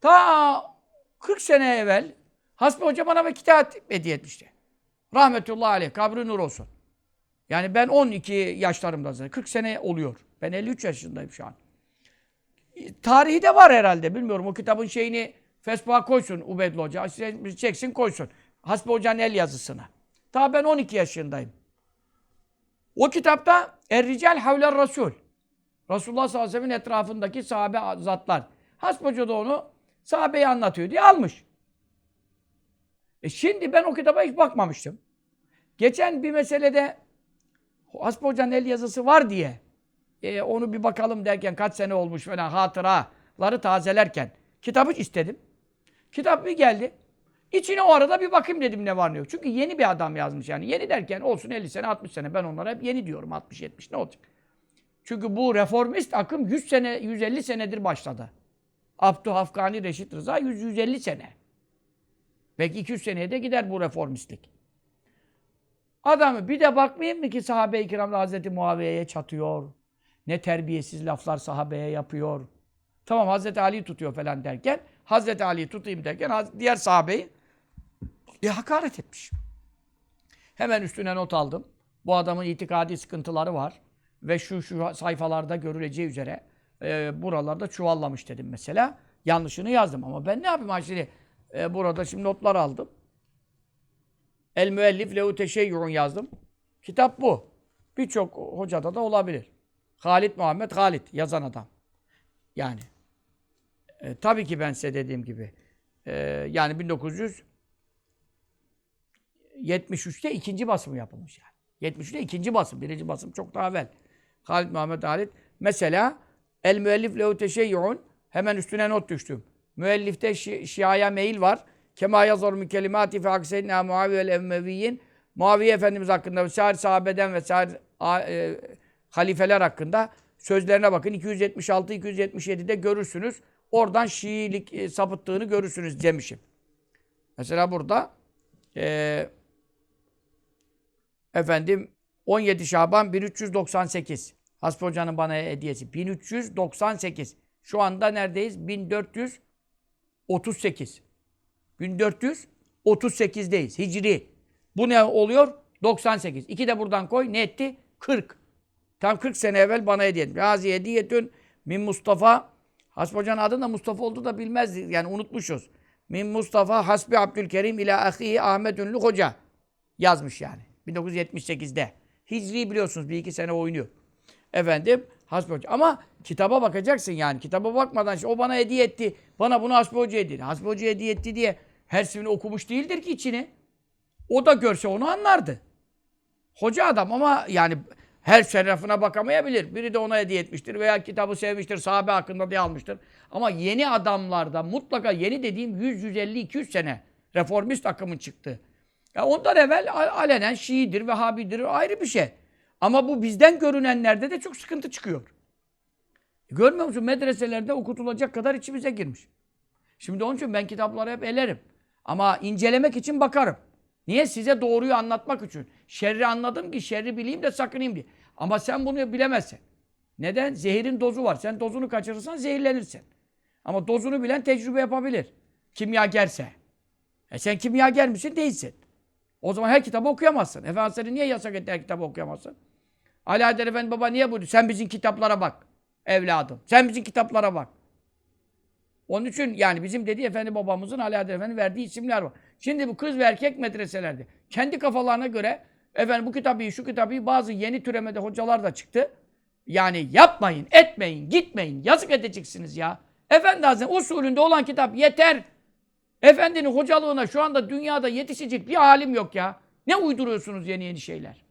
Ta 40 sene evvel Hasbi Hoca bana bir kitap hediye etmişti. Rahmetullahi aleyh, kabri nur olsun. Yani ben 12 yaşlarımda zaten. 40 sene oluyor. Ben 53 yaşındayım şu an. Tarihi de var herhalde. Bilmiyorum o kitabın şeyini Facebook'a koysun Ubeydullah Hoca. Çeksin koysun. Hasbi Hoca'nın el yazısını. Daha ben 12 yaşındayım. O kitapta Er-Rical Havler Rasul. Resulullah sallallahu aleyhi ve sellem'in etrafındaki sahabe zatlar. Hasbi Hoca da onu sahabeyi anlatıyor diye almış. E şimdi ben o kitaba hiç bakmamıştım. Geçen bir meselede Hasbi Hoca'nın el yazısı var diye e, onu bir bakalım derken kaç sene olmuş falan hatıraları tazelerken kitabı istedim. Kitap bir geldi. İçine o arada bir bakayım dedim ne var ne yok. Çünkü yeni bir adam yazmış yani. Yeni derken olsun 50 sene 60 sene. Ben onlara hep yeni diyorum 60-70 ne olacak. Çünkü bu reformist akım 100 sene 150 senedir başladı. Abdü Hafkani Reşit Rıza 100-150 sene. Belki 200 seneye de gider bu reformistlik. Adamı bir de bakmayayım mı ki sahabe-i kiramda Hazreti Muaviye'ye çatıyor. Ne terbiyesiz laflar sahabeye yapıyor. Tamam Hazreti Ali'yi tutuyor falan derken Hazreti Ali'yi tutayım derken diğer sahabeyi bir hakaret etmiş. Hemen üstüne not aldım. Bu adamın itikadi sıkıntıları var. Ve şu şu sayfalarda görüleceği üzere e, buralarda çuvallamış dedim mesela. Yanlışını yazdım ama ben ne yapayım ha şimdi e, burada şimdi notlar aldım. El müellif lehu teşeyyu'un yazdım. Kitap bu. Birçok hocada da olabilir. Halit Muhammed Halit yazan adam. Yani e, tabii ki ben size dediğim gibi e, yani 1973'te ikinci basımı yapılmış yani. 73'te ikinci basım. Birinci basım çok daha evvel. Halit Muhammed Halit. Mesela El müellif lehu teşeyyu'un hemen üstüne not düştüm. Müellifte şi şiaya meyil var. Kema yazor mi kelimati fi hakseydina Muaviye el Emmeviyin. Muaviye Efendimiz hakkında ve sair sahabeden ve sair e, halifeler hakkında sözlerine bakın. 276-277'de görürsünüz. Oradan Şiilik e, sapıttığını görürsünüz demişim. Mesela burada e, efendim 17 Şaban 1398. Hasbi Hoca'nın bana hediyesi. 1398. Şu anda neredeyiz? 1438. 1438'deyiz. Hicri. Bu ne oluyor? 98. İki de buradan koy. Ne etti? 40. Tam 40 sene evvel bana hediye etmiş. Hazi hediyetün min Mustafa. Hasbi Hoca'nın adı da Mustafa oldu da bilmezdik. Yani unutmuşuz. Min Mustafa Hasbi Abdülkerim ila ahihi Ahmet Ünlü Hoca. Yazmış yani. 1978'de. Hicri biliyorsunuz bir iki sene oynuyor. Efendim Hasbi Hoca. Ama kitaba bakacaksın yani. Kitaba bakmadan işte, o bana hediye etti. Bana bunu Hasbi Hoca hediye etti. Hasbi Hoca hediye etti diye her şeyini okumuş değildir ki içini. O da görse onu anlardı. Hoca adam ama yani her şerefine bakamayabilir. Biri de ona hediye etmiştir veya kitabı sevmiştir, sahabe hakkında diye almıştır. Ama yeni adamlarda mutlaka yeni dediğim 100, 150, 200 sene reformist akımın çıktı. Ya ondan evvel alenen Şiidir, Vehhabidir ayrı bir şey. Ama bu bizden görünenlerde de çok sıkıntı çıkıyor. Görmüyor musun? Medreselerde okutulacak kadar içimize girmiş. Şimdi onun için ben kitapları hep elerim. Ama incelemek için bakarım. Niye? Size doğruyu anlatmak için. Şerri anladım ki şerri bileyim de sakınayım diye. Ama sen bunu bilemezsin. Neden? Zehirin dozu var. Sen dozunu kaçırırsan zehirlenirsin. Ama dozunu bilen tecrübe yapabilir. Kimyagerse. E sen kimyager misin? Değilsin. O zaman her kitabı okuyamazsın. Efendimiz niye yasak etti her kitabı okuyamazsın? Haydar Efendi baba niye buyurdu? Sen bizim kitaplara bak. Evladım. Sen bizim kitaplara bak. Onun için yani bizim dediği efendi babamızın Haydar Efendi verdiği isimler var. Şimdi bu kız ve erkek medreselerde kendi kafalarına göre efendim bu kitabı şu kitabı bazı yeni türemede hocalar da çıktı. Yani yapmayın, etmeyin, gitmeyin. Yazık edeceksiniz ya. Efendi Hazretleri usulünde olan kitap yeter. Efendinin hocalığına şu anda dünyada yetişecek bir halim yok ya. Ne uyduruyorsunuz yeni yeni şeyler?